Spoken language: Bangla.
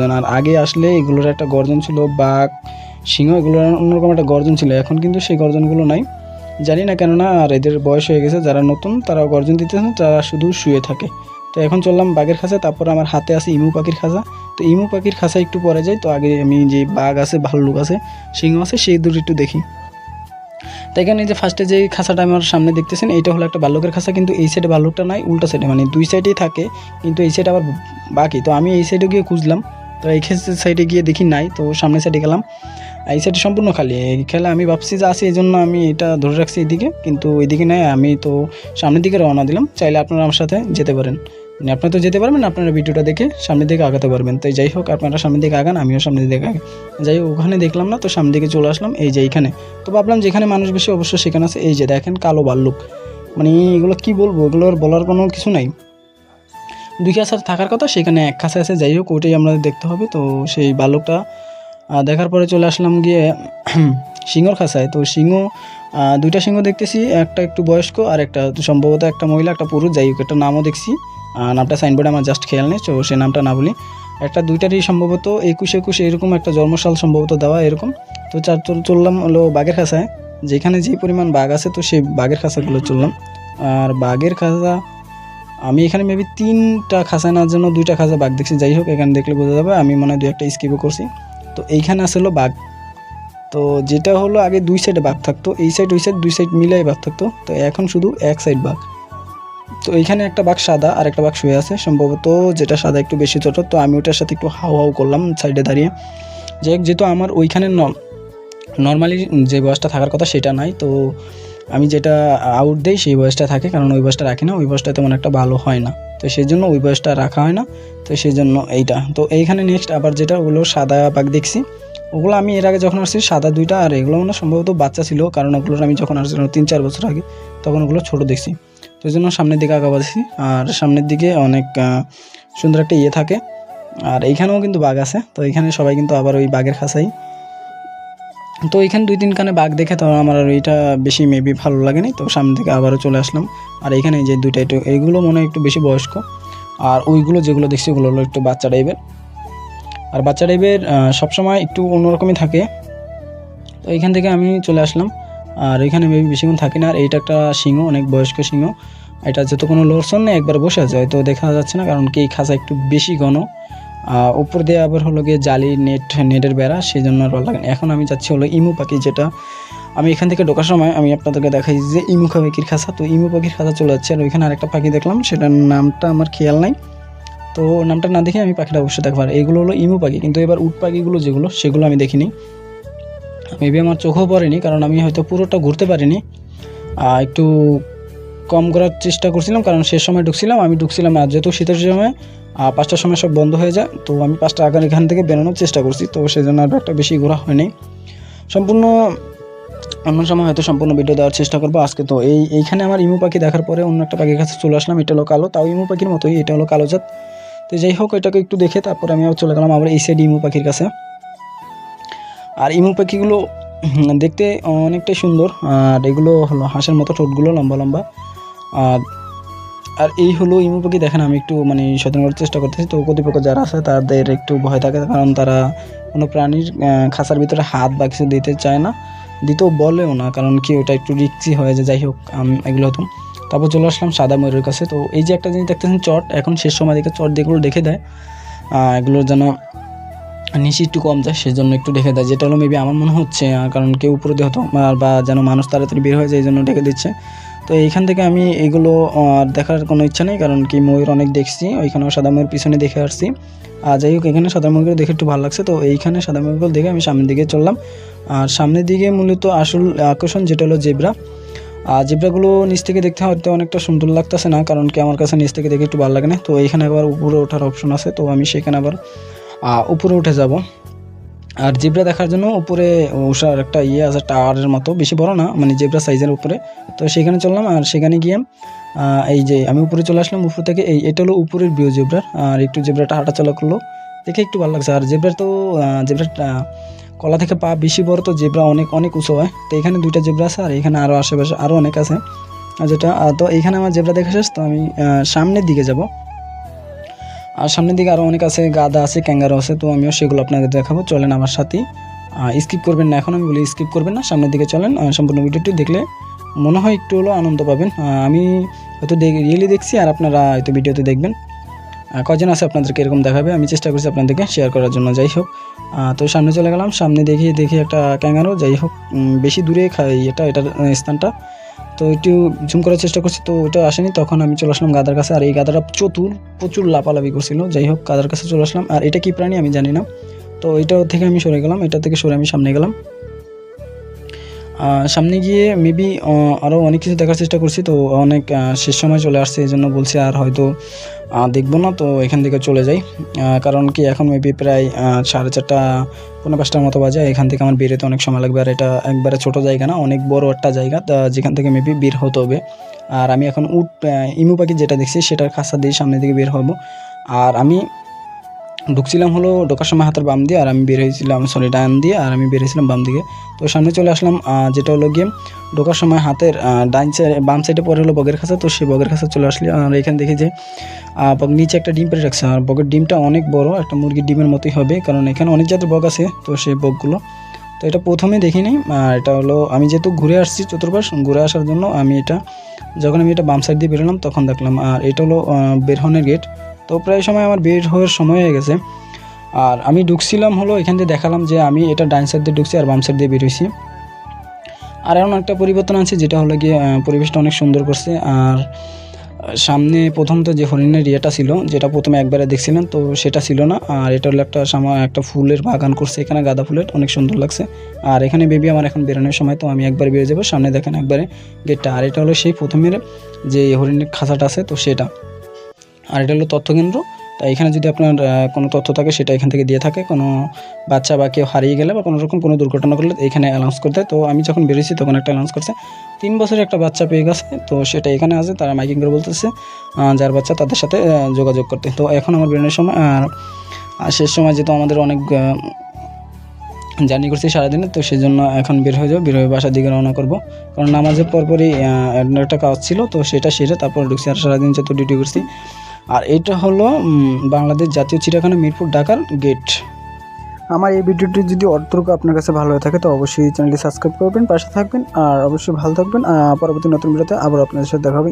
আর আগে আসলে এগুলোর একটা গর্জন ছিল, বাঘ, সিংহ, এগুলোর অন্যরকম একটা গর্জন ছিল। এখন কিন্তু সেই গর্জনগুলো নাই। জানি না কেননা, আর এদের বয়স হয়ে গেছে, যারা নতুন তারা গর্জন দিতেছে, তারা শুধু শুয়ে থাকে। তো এখন চললাম বাঘের খাঁচা, তারপর আমার হাতে আছে ইমু পাখির খাঁচা। তো ইমু পাখির খাঁচা একটু পরে যাই, তো আগে আমি যে বাঘ আছে ভাল্লুক আছে, সিংহ আছে, সেই দুটো একটু দেখি। তো এখানে যে ফার্স্টে যে খাঁচাটা আমার সামনে দেখতেছেন, এইটা হলো একটা ভাল্লুকের খাঁচা, কিন্তু এই সাইডে ভাল্লুকটা নাই, উল্টা সাইডে মানে দুই সাইডেই থাকে, কিন্তু এই সাইডে আবার বাকি। তো আমি এই সাইডে গিয়ে খুঁজলাম। তো এই সাইডে গিয়ে দেখি নাই, তো সামনের সাইডে গেলাম। এই সাইডে সম্পূর্ণ খালি, এই খেলা আমি ভাবছি যে আসি এই জন্য আমি এটা ধরে রাখছি এদিকে, কিন্তু ওইদিকে নাই, আমি তো সামনের দিকে রওনা দিলাম। চাইলে আপনারা আমার সাথে যেতে পারেন। মানে আপনারা তো যেতে পারবেন, আপনারা ভিডিওটা দেখে সামনের দিকে আগাতে পারবেন। তো যাই হোক, আপনারা সামনের দিকে আগান, আমিও সামনের দিকে আগাই। যাই হোক, ওখানে দেখলাম না, তো সামনের দিকে চলে আসলাম, এই যে এইখানে। তো ভাবলাম যেখানে মানুষ বেশি অবশ্যই সেখানে আছে, এই যে দেখেন, কালো ভাল্লুক। মানে এগুলো কি বলব এগুলোর বলার কোনো কিছু নাই। দুই খাঁচা থাকার কথা, সেখানে এক খাঁচা আছে। যাই হোক, ওইটাই আমরা দেখতে হবে। তো সেই বালকটা দেখার পরে চলে আসলাম গিয়ে সিংহর খাসায় তো সিংহ দুইটা সিংহ দেখতেছি, একটা একটু বয়স্ক আর একটা সম্ভবত একটা মহিলা, একটা পুরুষ। যাই হোক, একটা নামও দেখছি। নামটা সাইনবোর্ডে আমার জাস্ট খেয়াল নেই, তো সেই নামটা না বলি। একটা দুইটারই সম্ভবত একুশ একুশ এরকম একটা জন্মসাল সম্ভবত দেওয়া এরকম। তো চার, চল- চললাম হলো বাঘের খাসায় যেখানে যে পরিমাণ বাঘ আছে, তো সেই বাঘের খাসাগুলো চললাম। আর বাঘের খাঁচা আমি এখানে মেবি তিনটা খাঁচা নেওয়ার জন্য দুইটা খাঁচা বাঘ দেখছি। যাই হোক, এখানে দেখলে বোঝা যাবে, আমি মনে হয় দু একটা স্কিপও করছি। তো এইখানে আসলো বাঘ। তো যেটা হলো, আগে দুই সাইডে বাঘ থাকতো। এই সাইড ওই সাইড দুই সাইড মিলাই বাঘ থাকতো। তো এখন শুধু এক সাইড বাঘ। তো এইখানে একটা বাঘ সাদা, আর একটা বাঘ শুয়ে আছে। সম্ভবত যেটা সাদা একটু বেশি ছোট। তো আমি ওটার সাথে একটু হাউ হাউ করলাম সাইডে দাঁড়িয়ে। হোক, যেহেতু আমার ওইখানে নর্মালি যে বয়সটা থাকার কথা সেটা নাই। তো আমি যেটা আউট দেই সেই বয়সটা থাকে, কারণ ওই বয়সটা রাখি না, ওই বয়সটা তেমন একটা ভালো হয় না। তো সেই জন্য ওই বয়সটা রাখা হয় না, তো সেই জন্য এইটা। তো এইখানে নেক্সট আবার যেটা, ওগুলো সাদা বাঘ দেখছি। ওগুলো আমি এর আগে যখন আসছি, সাদা দুইটা, আর এগুলো মানে সম্ভবত বাচ্চা ছিল, কারণ ওগুলোর আমি যখন আসছিলাম তিন চার বছর আগে, তখন ওগুলো ছোটো দেখছি। তো জন্য সামনের দিকে আগা বাড়ছি আর সামনের দিকে অনেক সুন্দর একটা ইয়ে থাকে। আর এইখানেও কিন্তু বাঘ আছে, তো এইখানে সবাই কিন্তু আবার ওই বাঘের খাঁচাই তো এইখানে দুই তিনখানে বাঘ দেখে তো আমার আর ওইটা বেশি মেবি ভালো লাগেনি। তো সামনে থেকে আবারও চলে আসলাম। আর এইখানে এই যে দুইটা একটু এইগুলো মনে হয় একটু বেশি বয়স্ক। আর ওইগুলো যেগুলো দেখছি ওগুলো হলো একটু বাচ্চা টাইপের আর বাচ্চা টাইপের সবসময় একটু অন্যরকমই থাকে। তো এইখান থেকে আমি চলে আসলাম। আর এখানে মেবি বেশিক্ষণ থাকি না। আর এইটা একটা সিংহ, অনেক বয়স্ক সিংহ। এটা যেহেতু কোনো লোরসন নেই একবার বসে আছে। হয়তো দেখা যাচ্ছে না, কারণ কি খাঁচা একটু বেশি ঘন। উপর দিয়ে আবার হলো গিয়ে জালি নেট, নেটের বেড়া সেই জন্য আর ভালো লাগে এখন আমি যাচ্ছি হলো ইমু পাখি, যেটা আমি এখান থেকে ঢোকার সময় আমি আপনাদেরকে দেখাই যে ইমু পাখির খাঁচা। তো ইমু পাখির খাঁচা চলে যাচ্ছে, আর ওইখানে আরেকটা পাখি দেখলাম, সেটার নামটা আমার খেয়াল নাই। তো নামটা না দেখে আমি পাখিটা অবশ্যই দেখবার এইগুলো হলো ইমু পাখি, কিন্তু এবার উট পাখিগুলো যেগুলো, সেগুলো আমি দেখিনি। মেবি আমার চোখেও পড়েনি, কারণ আমি হয়তো পুরোটা ঘুরতে পারিনি। একটু কম করার চেষ্টা করছিলাম, কারণ সে সময় ঢুকছিলাম, আমি ঢুকছিলাম, আর যেহেতু শীতের সময় পাঁচটার সময় সব বন্ধ হয়ে যায়, তো আমি পাঁচটা আগার এখান থেকে বেরোনোর চেষ্টা করছি, তো সেই জন্য আর একটা বেশি ঘোরা হয়নি। সম্পূর্ণ অন্য সময় হয়তো সম্পূর্ণ ভিডিও দেওয়ার চেষ্টা করব আজকে, তো এই, এইখানে আমার ইমু পাখি দেখার পরে অন্য একটা পাখির কাছে চলে আসলাম, এটা হলো কালো, তাও ইমু পাখির মতোই, এটা হলো কালো জাত। তো যাই হোক, এটাকে একটু দেখে তারপর আমি আবার চলে গেলাম আবার এই সাইড ইমু পাখির কাছে। আর ইমু পাখিগুলো দেখতে অনেকটাই সুন্দর, আর এগুলো হলো হাঁসের মতো ঠোঁটগুলো লম্বা লম্বা, আর আর এই হলো ইমু পাখি। দেখেন আমি একটু মানে সচেতন করার চেষ্টা করতেছি। তো কর্তৃপক্ষ যারা আছে তাদের একটু ভয় থাকে কারণ তারা কোনো প্রাণীর খাঁচার ভিতরে হাত বা কিছু দিতে চায় না। দিতেও বলেও না কারণ কি ওটা একটু রিক্সি হয়ে যায়। যাই হোক এগুলো হতো। তারপর চলে আসলাম সাদা ময়ূরের কাছে। তো এই যে একটা জিনিস দেখতেছেন চট এখন শেষ সময় দিকে চট যেগুলো দেখে দেয়। আহ, এগুলো যেন নিচে একটু কম যায় সেজন্য একটু ঢেকে দেয়। যেটা হলো মেবি আমার মনে হচ্ছে কারণ কেউ উপরে দিয়ে হতো বা যেন মানুষ তাড়াতাড়ি বের হয়ে যায় এই জন্য ঢেকে দিচ্ছে। তো এইখান থেকে আমি এগুলো দেখার কোনো ইচ্ছা নেই, কারণ কি ময়ূর অনেক দেখছি, ওইখানেও সাদা ময়ূর পিছনে দেখে আসছি। আর যাই হোক, এখানে সাদা ময়ূরগুলো দেখে একটু ভালো লাগছে, তো এইখানে সাদা ময়ূরগুলো দেখে আমি সামনের দিকে চললাম। আর সামনের দিকে মূলত আসল আকর্ষণ যেটা হলো জেব্রা। আর জেব্রাগুলো নিচ থেকে দেখতে হয়তো অনেকটা সুন্দর লাগতেছে না, কারণ কি আমার কাছে নিচ থেকে দেখে একটু ভালো লাগে না। তো এইখানে আবার উপরে ওঠার অপশন আছে, তো আমি সেখানে আবার উপরে উঠে যাব। আর জেব্রা দেখার জন্য উপরে ওষার একটা ইয়ে আছে, টাওয়ারের মতো। বেশি বড় না মানে জেব্রা সাইজের উপরে। তো সেখানে চললাম আর সেখানে গিয়ে এই যে আমি উপরে চলে আসলাম, উপর থেকে এই, এটা হলো উপরের ভিউ জেব্রার। আর একটু জেব্রাটা হাঁটাচলা করল। দেখে একটু ভালো লাগছে। আর জেব্রার তো জেব্রার কলা থেকে পা বেশি বড় তো জেব্রা অনেক অনেক উঁচু হয়। তো এখানে দুইটা জেব্রা আছে, আর এখানে আরও আশেপাশে আরও অনেক আছে। যেটা তো এইখানে আমার জেব্রা দেখে শেষ। তো আমি সামনের দিকে যাব। আর সামনের দিকে আরও অনেক আছে গাদা আছে, ক্যাঙ্গারো আছে, তো আমিও সেগুলো আপনাদের দেখাবো। চলেন আমার সাথেই স্কিপ করবেন না এখন, আমি বলি স্কিপ করবেন না, সামনের দিকে চলেন। সম্পূর্ণ ভিডিওটি দেখলে মনে হয় একটু হলেও আনন্দ পাবেন। আমি হয়তো রিয়েলি দেখছি আর আপনারা হয়তো ভিডিওতে দেখবেন। কজন আছে আপনাদেরকে এরকম দেখাবে? আমি চেষ্টা করছি আপনাদেরকে শেয়ার করার জন্য, যাই হোক। তো সামনে চলে গেলাম, সামনে দেখি দেখি একটা ক্যাঙ্গারো। যাই হোক বেশি দূরে খাই এটা, এটার স্থানটা। তো একটু জুম করার চেষ্টা করছি, তো ওটা আসেনি। তখন আমি চলে আসলাম গাদার কাছে, আর এই গাদাটা চতুর প্রচুর লাপালাপি করছিল। যাই হোক, গাদার কাছে চলে আসলাম। আর এটা কি প্রাণী আমি জানি না। তো এটা থেকে আমি সরে গেলাম, এটা থেকে সরে আমি সামনে গেলাম। সামনে গিয়ে মেবি আরও অনেক কিছু দেখার চেষ্টা করছি। তো অনেক শেষ সময় চলে আসছে, এই জন্য বলছি আর হয়তো দেখব না, তো এখান থেকে চলে যাই। কারণ কি এখন মেবি প্রায় সাড়ে চারটা পনেরো পাঁচটার মতো বাজে। এখান থেকে আমার বেরোতে অনেক সময় লাগবে। আর এটা একবারে ছোট জায়গা না, অনেক বড় একটা জায়গা। তা যেখান থেকে মেবি বের হতে হবে। আর আমি এখন উট ইমু পাখি যেটা দেখছি, সেটার খাঁচা দিয়ে সামনের দিকে বের হব। আর আমি ঢুকছিলাম হলো ঢোকার সময় হাতের বাম দিয়ে, আর আমি বের হয়েছিলাম সরি ডান দিয়ে, আর আমি বের হয়েছিলাম বাম দিকে। তো সামনে চলে আসলাম যেটা হলো গিয়ে ঢোকার সময় হাতের ডান সাইড বাম সাইডে পরে হলো বগের খাঁচা। তো সেই বগের খাঁচা চলে আসলে, আর এখানে দেখি যে নিচে একটা ডিম পেরে রাখছে। আর বগের ডিমটা অনেক বড়, একটা মুরগির ডিমের মতোই হবে, কারণ এখানে অনেক জাতের বগ আছে, তো সেই বগগুলো। তো এটা প্রথমে দেখিনি এটা হলো, আমি যেহেতু ঘুরে আসছি চতুর্পাশ, ঘুরে আসার জন্য আমি এটা, যখন আমি এটা বাম সাইড দিয়ে বেরোলাম, তখন দেখলাম, আর এটা হলো বেরহনের গেট তো প্রায় সময় আমার বের হওয়ার সময় হয়ে গেছে। আর আমি ঢুকছিলাম হলো, এখান দিয়ে দেখালাম যে আমি এটা ডাইন সাইড দিয়ে ঢুকছি আর বাম সাইড দিয়ে বেরোইছি আর এমন একটা পরিবর্তন আছে যেটা হলো গিয়ে পরিবেশটা অনেক সুন্দর করছে। আর সামনে প্রথম তো যে হরিণের ইয়েটা ছিল, যেটা প্রথমে একবারে দেখছিলেন, তো সেটা ছিল না। আর এটা হলো একটা সামা, একটা ফুলের বাগান করছে এখানে, গাঁদা ফুলের, অনেক সুন্দর লাগছে। আর এখানে বেবি আমার এখন বেরোনোর সময়, তো আমি একবার বেরিয়ে যাব। সামনে দেখেন একবারে গেটটা আর এটা হলো সেই প্রথমের যে হরিণের খাঁচাটা আছে, তো সেটা। আর এটা হলো তথ্যকেন্দ্র। তাই এখানে যদি আপনার কোনো তথ্য থাকে, সেটা এখান থেকে দিয়ে থাকে। কোনো বাচ্চা বা কেউ হারিয়ে গেলে বা কোনো রকম কোনো দুর্ঘটনা করলে এখানে অ্যানাউন্স করতে। তো আমি যখন বেরিয়েছি, তখন একটা অ্যানাউন্স করছে, তিন বছরের একটা বাচ্চা পেয়ে গেছে। তো সেটা এখানে আছে, তারা মাইকিং করে বলতেছে যার বাচ্চা তাদের সাথে যোগাযোগ করতে। তো এখন আমার বেরোনোর সময়, আর শেষ সময় যেহেতু আমাদের অনেক জার্নি করছি সারাদিনে, তো সেই জন্য এখন বের হয়ে যাব। বের হয়ে বাসার দিকে রওনা করব। কারণ নামাজের পরপরই একটা কাজ ছিল, তো সেটা সেরে তারপর ঢুকছি। আর সারাদিন যেহেতু ডিউটি করছি আর এটা হলো বাংলাদেশ জাতীয় চিড়িয়াখানা মিরপুর ঢাকার গেট। আমার এই ভিডিওটি যদি অর্থরূপ আপনার কাছে ভালো হয়ে থাকে, তো অবশ্যই চ্যানেলটি সাবস্ক্রাইব করবেন, পাশে থাকবেন, আর অবশ্যই ভালো থাকবেন পরবর্তী নতুন ভিডিওতে আবার আপনাদের সাথে দেখা হবে